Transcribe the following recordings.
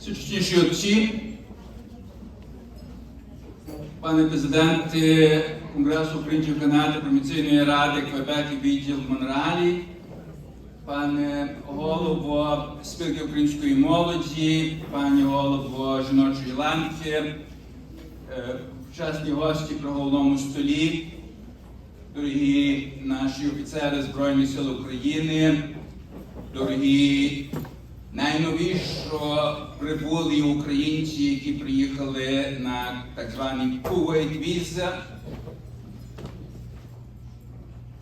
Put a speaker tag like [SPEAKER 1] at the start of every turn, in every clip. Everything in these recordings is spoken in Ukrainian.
[SPEAKER 1] Всечутіші отці, пане президенте Конгресу українців Канади, Проміційної ради Квебек і відділ Монреалі, пане голово спілки української молоді, пані голово жіночої ланки, е, вчасні гості при головному столі, дорогі наші офіцери Збройних сил України, дорогі найновіше прибулі українці, які приїхали на так званий Kuwait Visa.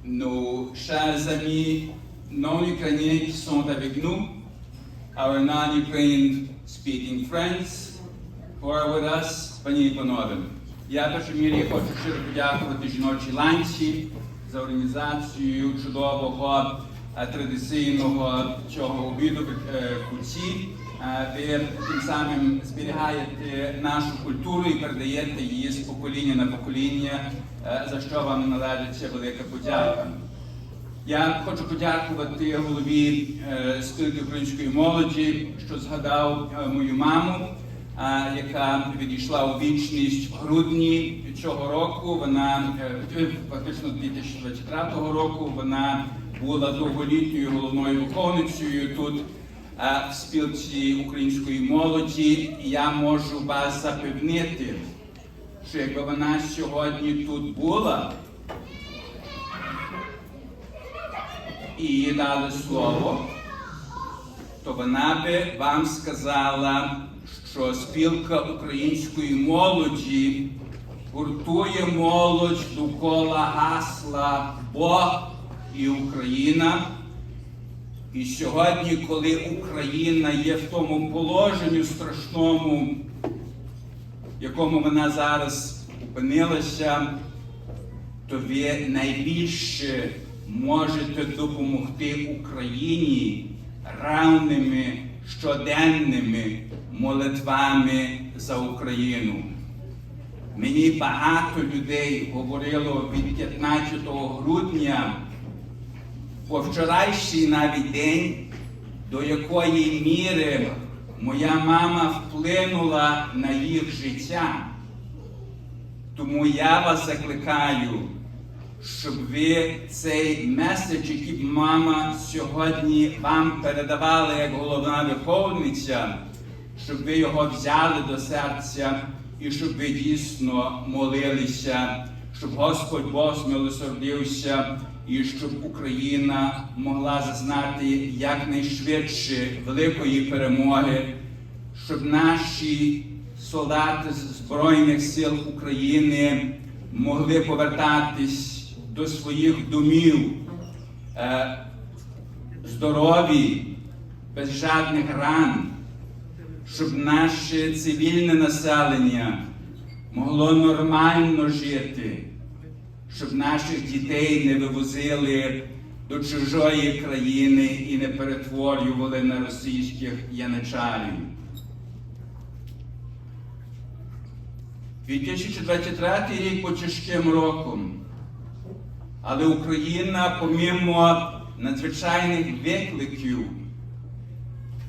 [SPEAKER 1] Nos chers amis non-ukrainiens qui sont avec nous, our non-Ukrainian speaking friends who are with us, пані і. Я в першій мірі хочу щиро подякувати жіночій ланці за організацію чудового е, традиційного цього обіду в е, куці. Е, Ви тим самим зберігаєте нашу культуру і передаєте її з покоління на покоління, е, за що вам належиться велика подяка. Я хочу подякувати голові е, спілки української молоді, що згадав мою маму, яка відійшла у вічність в грудні цього року. Вона фактично 2023 року вона була довголітньою головною виховницею тут в спілці української молоді. Я можу вас запевнити, що якби вона сьогодні тут була. і їй дали слово, то вона би вам сказала, що спілка української молоді гуртує молодь довкола гасла Бог і Україна. І сьогодні, коли Україна є в тому положенні страшному, в якому вона зараз опинилася, то ви найбільше можете допомогти Україні равними щоденними молитвами за Україну. Мені багато людей говорило від 15 грудня по вчорашній навіть день, до якої міри моя мама вплинула на їх життя. Тому я вас закликаю, щоб ви цей меседж, який мама сьогодні вам передавала як головна виховниця, щоб ви його взяли до серця і щоб ви дійсно молилися, щоб Господь Бог змилосердився і щоб Україна могла зазнати якнайшвидше великої перемоги, щоб наші солдати з Збройних сил України могли повертатись до своїх домів е, здорові, без жодних ран, щоб наше цивільне населення могло нормально жити, щоб наших дітей не вивозили до чужої країни і не перетворювали на російських яничарів. 2023 рік був тяжким роком, але Україна, помимо надзвичайних викликів,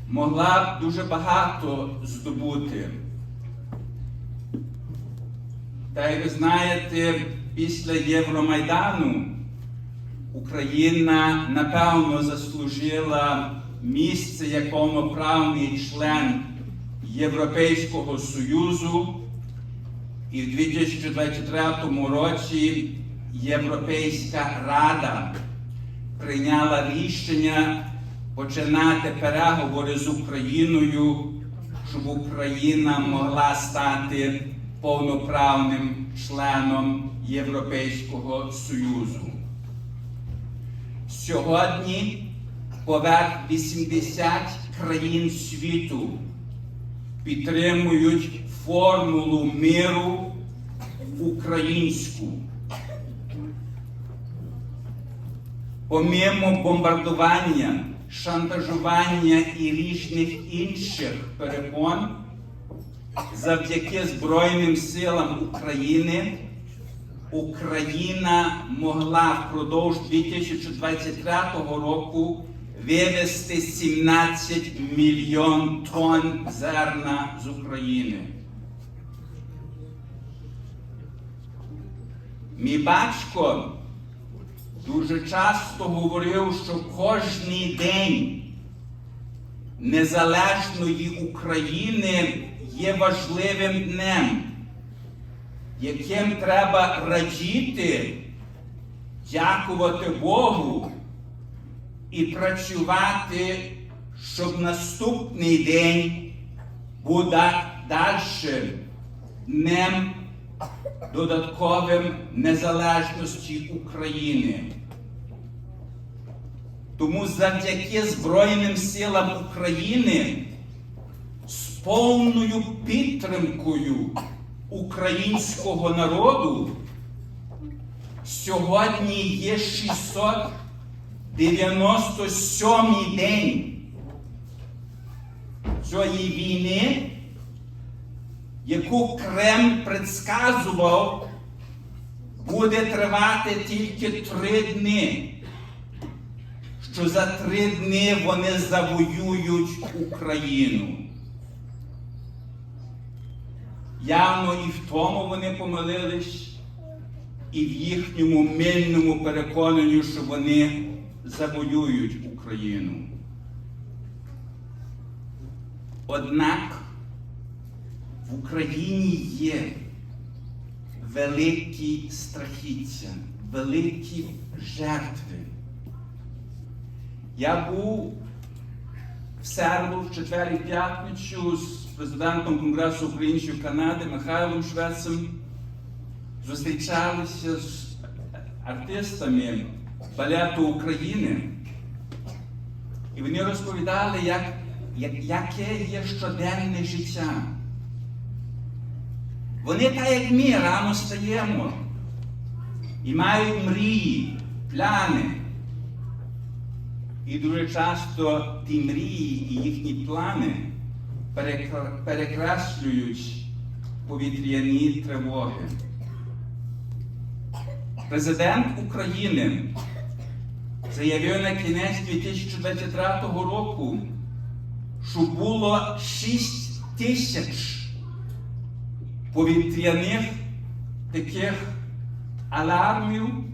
[SPEAKER 1] могла б дуже багато здобути. Та й ви знаєте, після Євромайдану Україна напевно заслужила місце як повноправний член Європейського Союзу. І в 2023 році Європейська Рада прийняла рішення починати переговори з Україною, щоб Україна могла стати повноправним членом Європейського Союзу. Сьогодні поверх 80 країн світу підтримують формулу миру українську. Помимо бомбардування, шантажування і різних інших перепон, завдяки Збройним силам України Україна могла впродовж 2023 року вивезти 17 мільйон тонн зерна з України. Мій батько дуже часто говорив, що кожний день незалежної України є важливим днем, яким треба радіти, дякувати Богу і працювати, щоб наступний день був далі днем додатковим незалежності України. Тому завдяки Збройним силам України з повною підтримкою українського народу сьогодні є 697 день цієї війни, яку Кремль предсказував, буде тривати тільки три дні що за три дні вони завоюють Україну. Явно і в тому вони помилились, і в їхньому мильному переконанню, що вони завоюють Україну. Однак в Україні є великі страхіття, великі жертви. Я був в середу, в четвер і п'ятницю з президентом Конгресу українців Канади Михайлом Швецем. Зустрічалися з артистами балету України. І вони розповідали, як, як, яке є щоденне життя. Вони так, як ми, рано стаємо і мають мрії, пляни. І дуже часто ті мрії і їхні плани перекреслюють повітряні тривоги. Президент України заявив на кінець 2023 року, що було 6 тисяч повітряних таких алармів.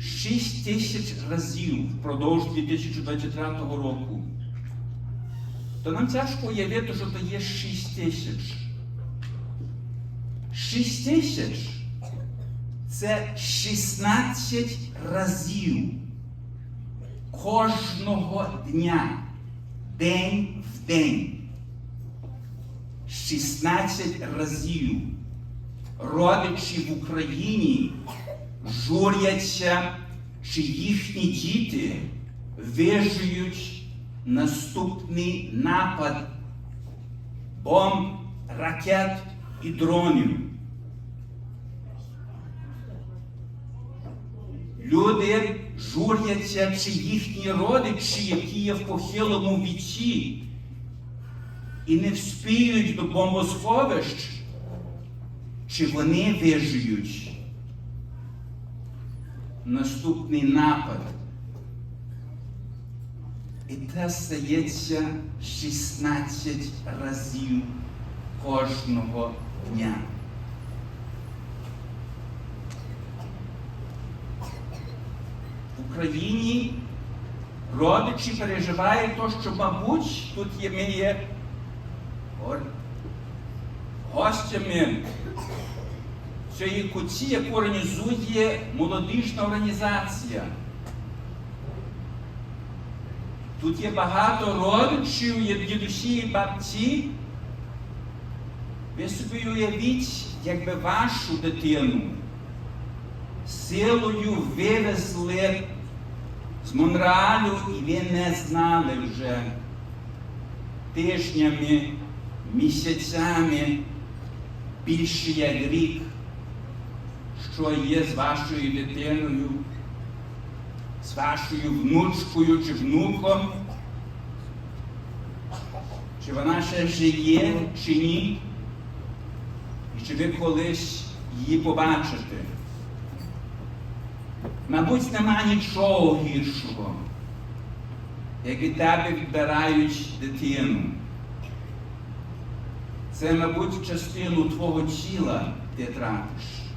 [SPEAKER 1] 6 тисяч разів впродовж 2023 року. То нам тяжко уявити, що то є 6 тисяч. 6 тисяч це 16 разів кожного дня, день в день. 16 разів родичі в Україні журяться, чи їхні діти вижиють наступний напад бомб, ракет і дронів. Люди журяться, чи їхні родичі, які є в похилому віці, і не вспіють до бомбосховищ, чи вони вижиють наступний напад. І це стається 16 разів кожного дня. В Україні родичі переживають то, що, мабуть, тут є ми є гостями цієї куці, яку організує молодіжна організація. Тут є багато родичів, є дідусі і бабці. Ви собі уявіть, якби вашу дитину силою вивезли з Монреалю, і ви не знали вже тижнями, місяцями, більше як рік, що є з вашою дитиною, з вашою внучкою чи внуком, чи вона ще жиє, чи ні, і чи ви колись її побачите. Мабуть, нема нічого гіршого, як від тебе відбирають дитину. Це, мабуть, частину твого тіла ти тратиш.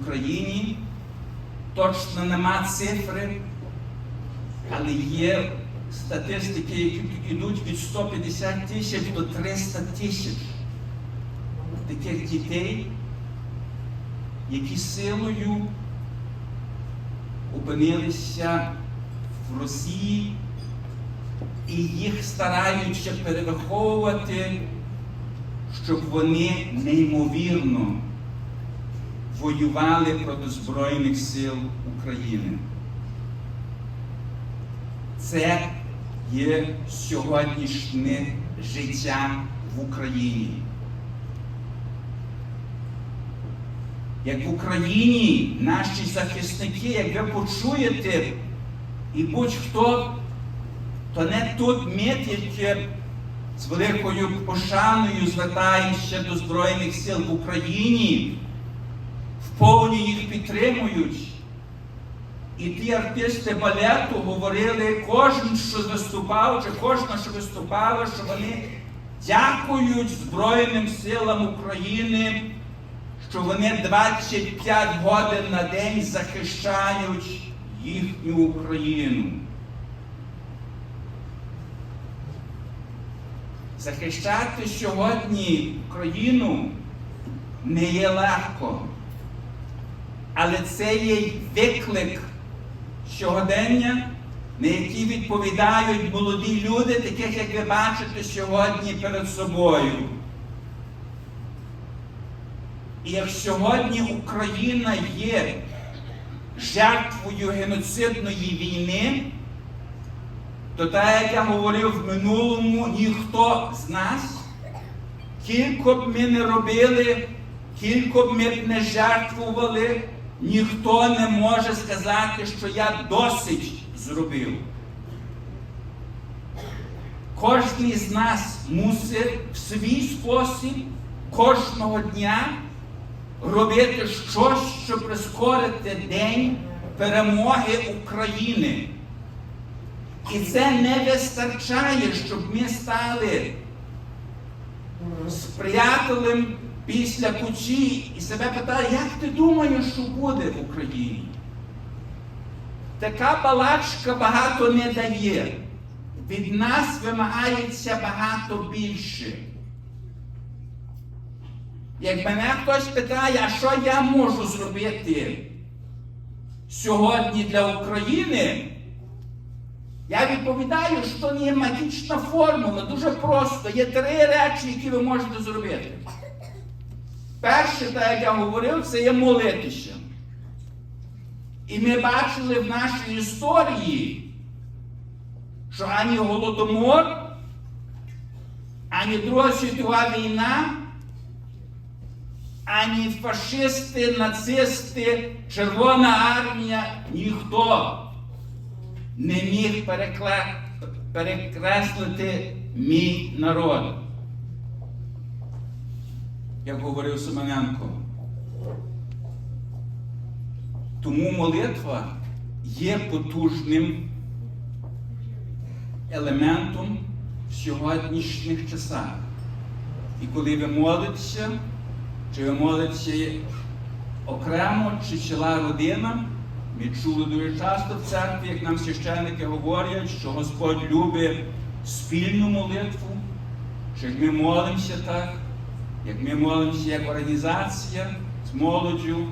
[SPEAKER 1] Україні точно нема цифри, але є статистики, які йдуть від 150 тисяч до 300 тисяч таких дітей, які силою опинилися в Росії і їх стараються перевиховувати, щоб вони неймовірно воювали проти Збройних сил України. Це є сьогоднішнє життя в Україні. Як в Україні наші захисники, як ви почуєте, і будь-хто, то не тут ми тільки з великою пошаною звертаємося до Збройних сил в Україні, вповні їх підтримують. І ті артисти балету говорили, кожен, що виступав, чи кожна, що виступала, що вони дякують Збройним силам України, що вони 25 годин на день захищають їхню Україну. Захищати сьогодні Україну не є легко, але це є виклик сьогодення, на який відповідають молоді люди, таких, як ви бачите сьогодні перед собою. І як сьогодні Україна є жертвою геноцидної війни, то так, як я говорив в минулому, ніхто з нас, кілько б ми не робили, кілько б ми не жертвували, ніхто не може сказати, що я досить зробив. Кожен з нас мусить в свій спосіб кожного дня робити щось, щоб прискорити день перемоги України. І це не вистачає, щоб ми стали сприятелем після кучі і себе питали, як ти думаєш, що буде в Україні? Така балачка багато не дає. Від нас вимагається багато більше. Як мене хтось питає, а що я можу зробити сьогодні для України? Я відповідаю, що є магічна формула, дуже просто. Є три речі, які ви можете зробити. Перше, так як я говорив, це є молитися. І ми бачили в нашій історії, що ані Голодомор, ані Друга світова війна, ані фашисти, нацисти, Червона армія, ніхто не міг перекреслити мій народ. Як говорив Семененко. Тому молитва є потужним елементом в сьогоднішніх часах. І коли ви молитеся, чи ви молитеся окремо, чи ціла родина, ми чули дуже часто в церкві, як нам священники говорять, що Господь любить спільну молитву, що ми молимося так, як ми молимося як організація з молоддю,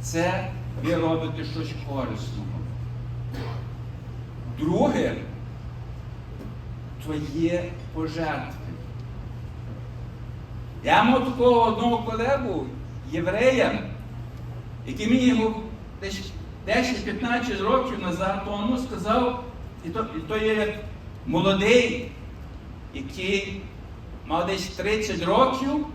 [SPEAKER 1] це ви робите щось корисного. Друге, то є пожертви. Я мав такого одного колегу, єврея, який мені десь 10-15 років назад тому сказав, і то, і то є молодий, який мав десь 30 років,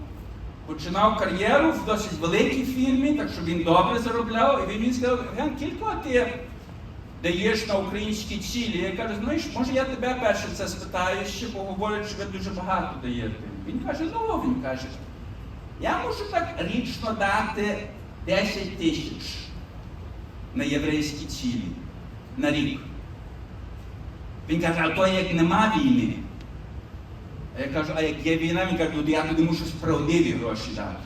[SPEAKER 1] починав кар'єру в досить великій фірмі, так що він добре заробляв. І він мені сказав, Ген, кілько ти даєш на українські цілі? Я кажу, знаєш, може я тебе перше це спитаю, ще бо що ви дуже багато даєте. Він каже, ну він каже, я можу так річно дати 10 тисяч. на єврейські цілі на рік. Він каже, а то як нема війни. А я кажу, а як є війна, він каже, ну я туди мушу справедливі гроші дати.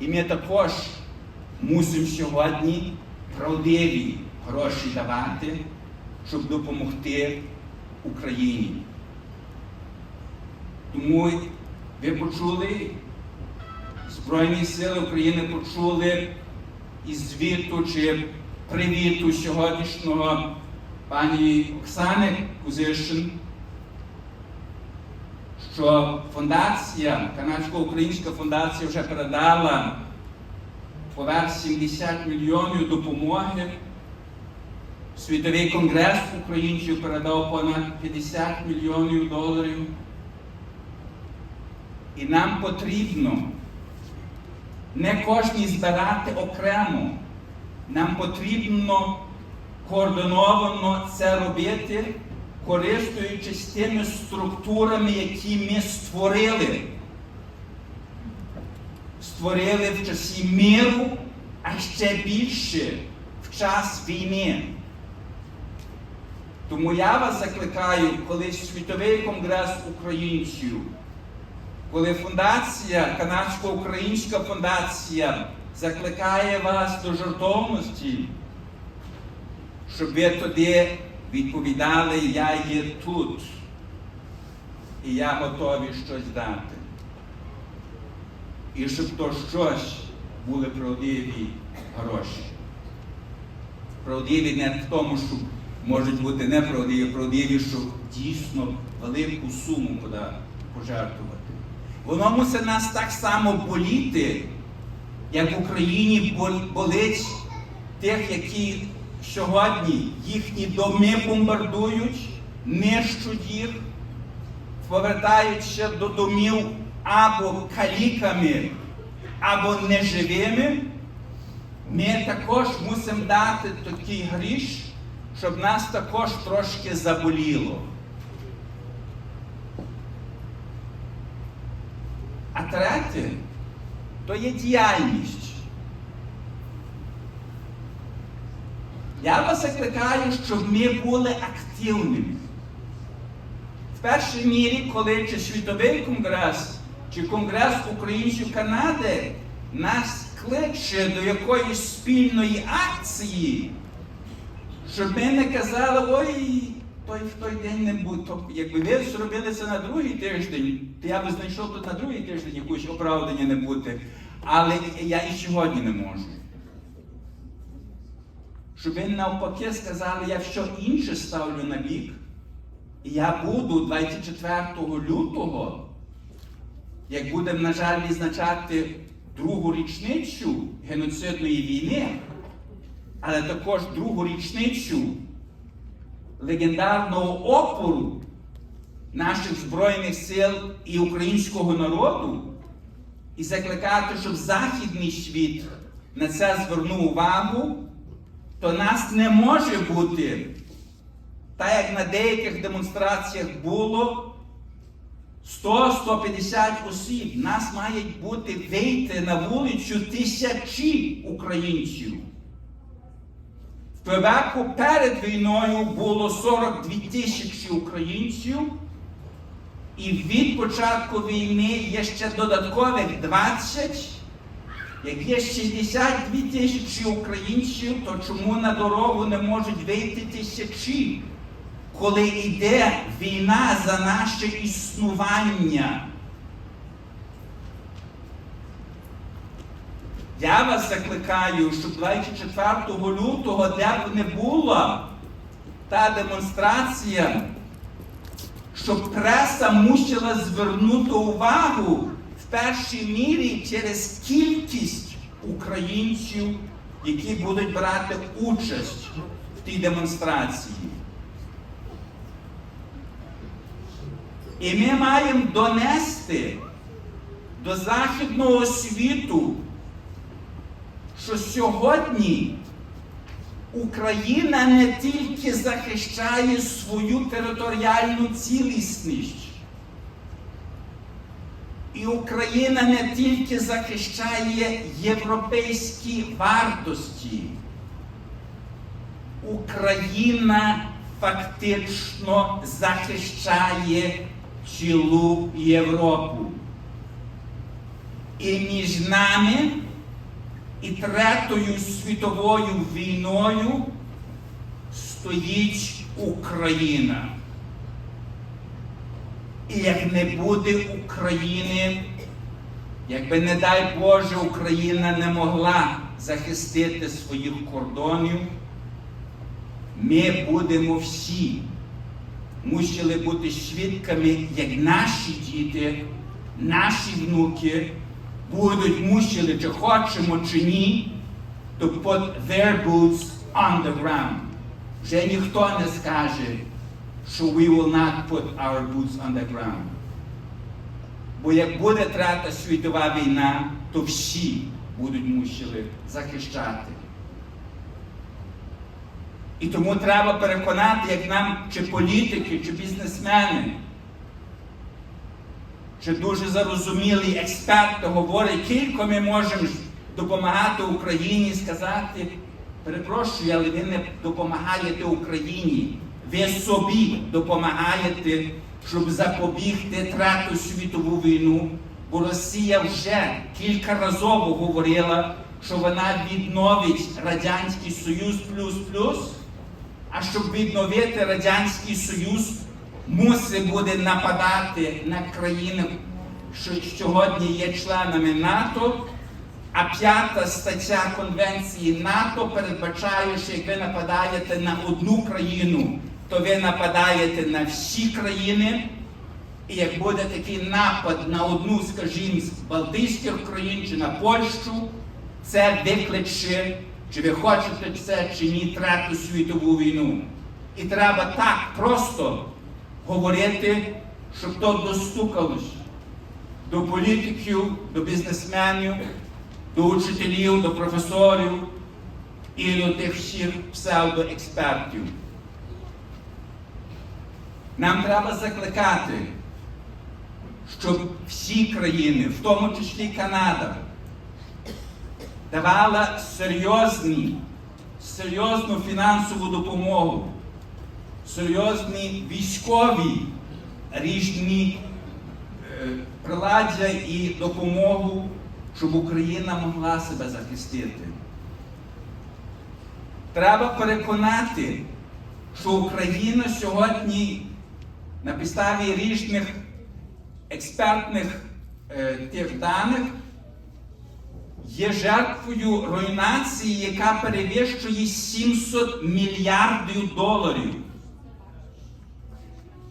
[SPEAKER 1] І ми також мусимо сьогодні правдиві гроші давати, щоб допомогти Україні. Тому ви почули, Збройні Сили України почули із звіту чи привіту сьогоднішнього пані Оксани Кузишин, що фундація, Канадсько-Українська фундація вже передала поверх 70 мільйонів допомоги. Світовий конгрес українців передав понад 50 мільйонів доларів. І нам потрібно не кожній збирати окремо. Нам потрібно координовано це робити, користуючись тими структурами, які ми створили. Створили в часі миру, а ще більше в час війни. Тому я вас закликаю, коли Світовий конгрес українців, коли фундація, Канадсько-Українська фундація закликає вас до жертовності, щоб ви тоді відповідали, я є тут, і я готовий щось дати. І щоб то щось були правдиві гроші. Правдиві не в тому, що можуть бути неправдиві, правдиві, що дійсно велику суму пожертвувати. Воно мусить нас так само боліти, як в Україні болить тих, які сьогодні їхні доми бомбардують, нищуть їх, повертаються до домів або каліками, або неживими. Ми також мусимо дати такий гріш, щоб нас також трошки заболіло. А третє то є діяльність. Я вас закликаю, щоб ми були активними. В першій мірі, коли чи Світовий конгрес, чи Конгрес українців Канади нас кличе до якоїсь спільної акції, щоб ми не казали, ой, той в той день не буде. Тобто, якби ви зробили це на другий тиждень, то я би знайшов тут на другий тиждень якусь оправдання не бути. Але я і сьогодні не можу. Щоб ви навпаки сказали, я що інше ставлю на бік. І я буду 24 лютого, як будемо, на жаль, відзначати другу річницю геноцидної війни, але також другу річницю легендарного опору наших Збройних сил і українського народу, і закликати, щоб Західний світ на це звернув увагу, то нас не може бути, так як на деяких демонстраціях було 100-150 осіб. Нас мають бути вийти на вулицю тисячі українців. В Квебеку перед війною було 42 тисячі українців, і від початку війни є ще додаткових 20. Як є 62 тисячі українців, то чому на дорогу не можуть вийти тисячі, коли йде війна за наше існування? Я вас закликаю, щоб 24 лютого, де б не була та демонстрація, щоб преса мусила звернути увагу першій мірі через кількість українців, які будуть брати участь в тій демонстрації. І ми маємо донести до Західного світу що сьогодні Україна не тільки захищає свою територіальну цілісність, і
[SPEAKER 2] Україна не тільки захищає європейські вартості. Україна фактично захищає цілу Європу. І між нами і Третьою світовою війною стоїть Україна. І як не буде України, якби, не дай Боже, Україна не могла захистити своїх кордонів, ми будемо всі мусили бути свідками, як наші діти, наші внуки будуть мусили, чи хочемо, чи ні, to put their boots on the ground. Вже ніхто не скаже, що we will not put our boots on the ground. Бо як буде трета світова війна, то всі будуть мусили захищати. І тому треба переконати, як нам, чи політики, чи бізнесмени, чи дуже зарозумілі експерти говорять, кілько ми можемо допомагати Україні сказати, перепрошую, але ви не допомагаєте Україні. Ви собі допомагаєте, щоб запобігти третю світову війну, бо Росія вже кількаразово говорила, що вона відновить Радянський Союз плюс-плюс. А щоб відновити Радянський Союз, мусить буде нападати на країни, що сьогодні є членами НАТО. А п'ята стаття Конвенції НАТО передбачає, що як ви нападаєте на одну країну, то ви нападаєте на всі країни. І як буде такий напад на одну, скажімо, з Балтійських країн чи на Польщу, це викличе, чи ви хочете це чи ні, Третю світову війну. І треба так просто говорити, щоб то достукалось до політиків, до бізнесменів, до учителів, до професорів і до тих всіх псевдоекспертів. Нам треба закликати, щоб всі країни, в тому числі Канада, давала серйозні, серйозну фінансову допомогу, серйозні військові різні е, приладдя і допомогу, щоб Україна могла себе захистити. Треба переконати, що Україна сьогодні на підставі різних експертних е, тих даних є жертвою руйнації, яка перевищує 700 мільярдів доларів.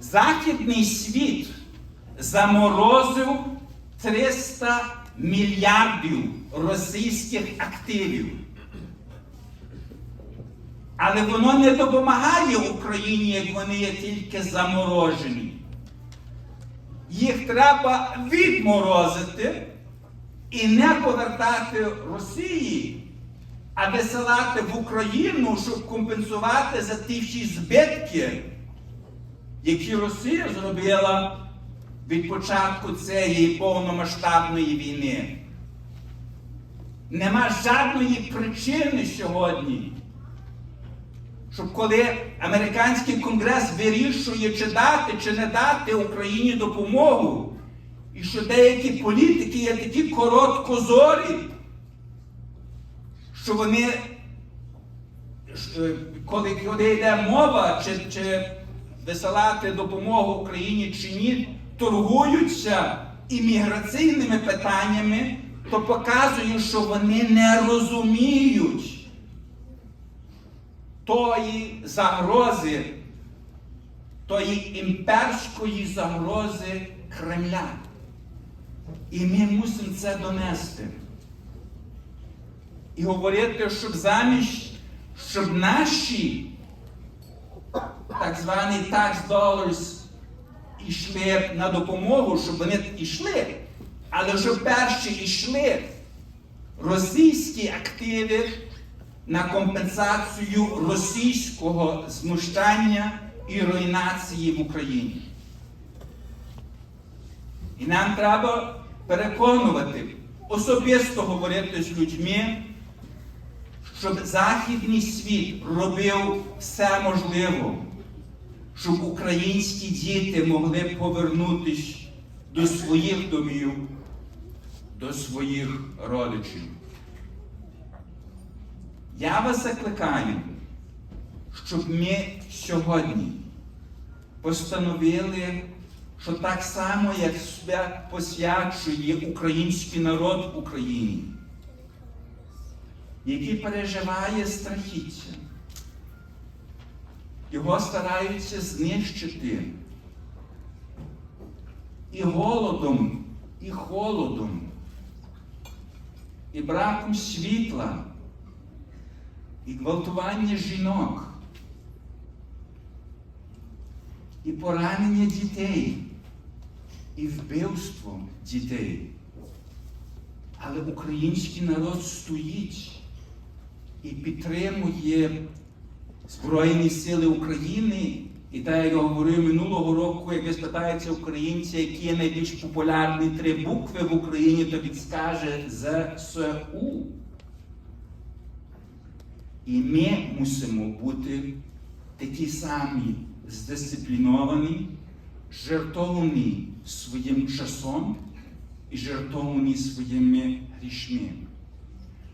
[SPEAKER 2] Західний світ заморозив 300 мільярдів російських активів. Але воно не допомагає Україні, як вони є тільки заморожені. Їх треба відморозити і не повертати Росії, а висилати в Україну, щоб компенсувати за ті всі збитки, які Росія зробила від початку цієї повномасштабної війни. Нема жодної причини сьогодні, щоб коли американський конгрес вирішує, чи дати, чи не дати Україні допомогу, і що деякі політики є такі короткозорі, що вони, е, коли, коли йде мова, чи, чи висилати допомогу Україні чи ні, торгуються імміграційними питаннями, то показує, що вони не розуміють тої загрози, тої імперської загрози Кремля. І ми мусимо це донести. І говорити, щоб замість, щоб наші так звані tax dollars йшли на допомогу, щоб вони йшли, але щоб перші йшли російські активи на компенсацію російського знущання і руйнації в Україні. І нам треба переконувати, особисто говорити з людьми, щоб Західний світ робив все можливе, щоб українські діти могли повернутися до своїх домів, до своїх родичів. Я вас закликаю, щоб ми сьогодні постановили, що так само, як себе посвячує український народ в Україні, який переживає страхіття, його стараються знищити і голодом, і холодом, і браком світла, і гвалтування жінок, і поранення дітей, і вбивство дітей. Але український народ стоїть і підтримує Збройні Сили України. І так, як я говорив минулого року, як ви спитаєте українця, які є найбільш популярні три букви в Україні, то він скаже ЗСУ. І ми мусимо бути такі самі здисципліновані, жертовні своїм часом і жертовні своїми грішми.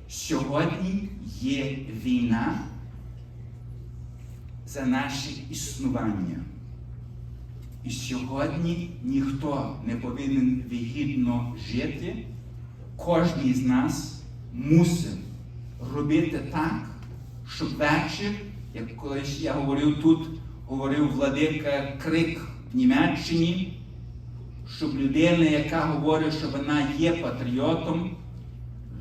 [SPEAKER 2] Сьогодні є війна за наше існування. І сьогодні ніхто не повинен вигідно жити. Кожен з нас мусить робити так, щоб вечір, як колись я говорив тут, говорив владика крик в Німеччині, щоб людина, яка говорить, що вона є патріотом,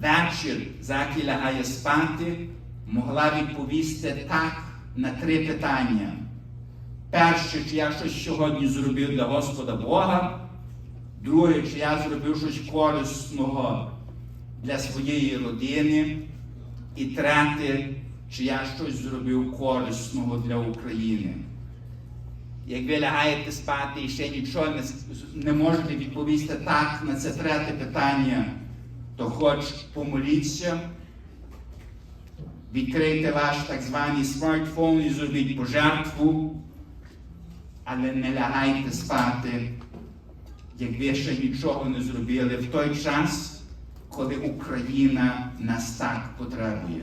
[SPEAKER 2] вечір, заки лягає спати, могла відповісти так на три питання. Перше, чи я щось сьогодні зробив для Господа Бога. Друге, чи я зробив щось корисного для своєї родини. І третє, чи я щось зробив корисного для України. Як ви лягаєте спати і ще нічого не, не можете відповісти так на це третє питання, то хоч помоліться, відкрийте ваш так званий смартфон і зробіть пожертву, але не лягайте спати, як ви ще нічого не зробили в той час, коли Україна нас так потребує.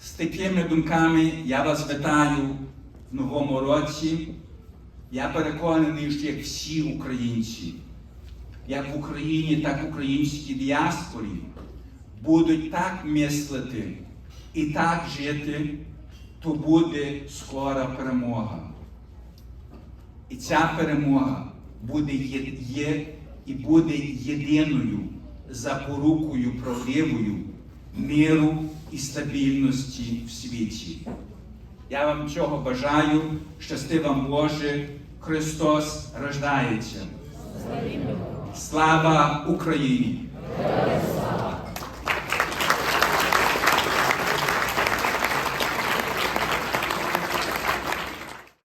[SPEAKER 2] З такими думками я вас вітаю в новому році. Я переконаний, що як всі українці, як в Україні, так і в українській діаспорі, будуть так мислити і так жити, то буде скора перемога. І ця перемога буде є, і буде єдиною запорукою правдивою миру і стабільності в світі. Я вам цього бажаю, щасти вам Боже, Христос рождається. Слава Україні!